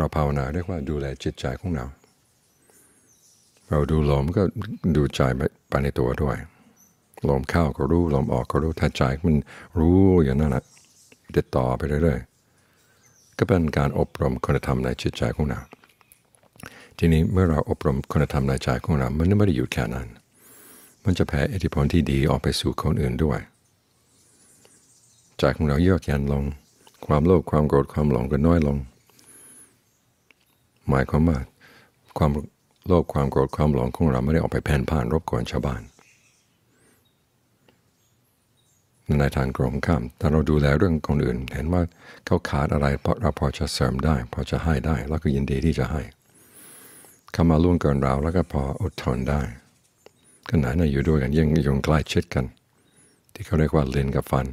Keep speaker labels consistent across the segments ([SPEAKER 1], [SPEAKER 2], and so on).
[SPEAKER 1] เราภาวนาเรียกว่าดูแลจิตใจของเรา เราดูลมก็ดูใจไปในตัวด้วย ลมเข้าก็รู้ลมออกก็รู้ถ้าใจมันรู้อย่างนั้นแหละติดต่อไปเรื่อยๆก็เป็นการอบรมคุณธรรมในจิตใจของเราทีนี้เมื่อเราอบรมคุณธรรมในใจของเรา มันไม่ได้อยู่แค่นั้น มันจะแผ่อิทธิพลที่ดีออกไปสู่คนอื่นด้วย ใจของเราเยือกเย็นลง ความโลภความโกรธความหลงก็น้อยลง หมายความว่าความโลภความโกรธความหลงของเราไม่ได้ออกไปแผ่นผ่านรบกวนชาวบ้านในทางตรงข้ามแต่เราดูแลเรื่องคนอื่น เห็นว่าเขาขาดอะไรเพราะเราพอจะเสริมได้ พอจะให้ได้ แล้วก็ยินดีที่จะให้เขามาล่วงเกินเราแล้วก็พออดทนได้ก็ไหนนะอยู่ด้วยกันยังยงใกล้ชิดกัน ที่เขาเรียกว่าเลนกับฟัน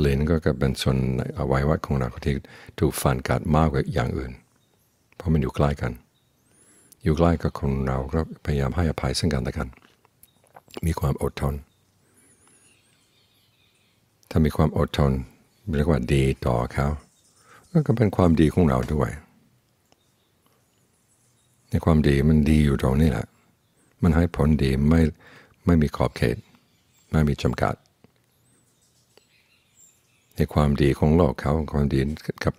[SPEAKER 1] เลนก็เป็นส่วนอวัยวะของเราที่ถูกฟันกัดมากกว่าอย่างอื่น เพราะมันอยู่ใกล้กัน อยู่ใกล้กับคนเราก็พยายามให้อภัยซึ่งกันและกัน มีความอดทน ถ้ามีความอดทนเรียกว่าดีต่อเขาก็เป็นความดีของเราด้วย ในความดีมันดีอยู่ตรงนี้แหละ มันให้ผลดีไม่ไม่มีขอบเขต ไม่มีจำกัด ในความดีของโลกเขาความดีกับ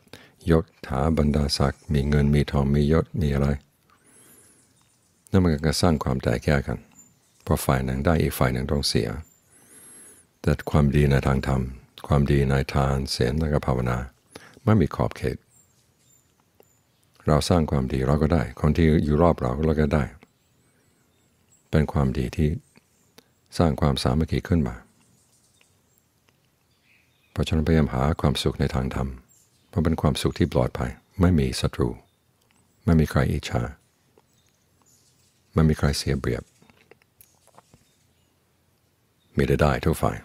[SPEAKER 1] ยศถาบรรดาศักดิ์มีเงินมีทองมียศมีอะไรนั่นมันก็สร้างความแตกแยกกันพอฝ่ายหนึ่งได้อีกฝ่ายหนึ่งต้องเสีย แต่ความดีในทางธรรม ความดีในทานเสียนและภาวนาไม่มีขอบเขต เราสร้างความดีเราก็ได้ คนที่อยู่รอบเราเราก็ได้ เป็นความดีที่สร้างความสามัคคีขึ้นมาเพราะฉะนั้นพยายามหาความสุขในทางธรรม เพราเป็นความสุขที่ปลอดภัย ไม่มีศัตรู ไม่มีใครอิจฉาไม่มีใครเสียเปรียบ มีได้ได้ทุกฝ่าย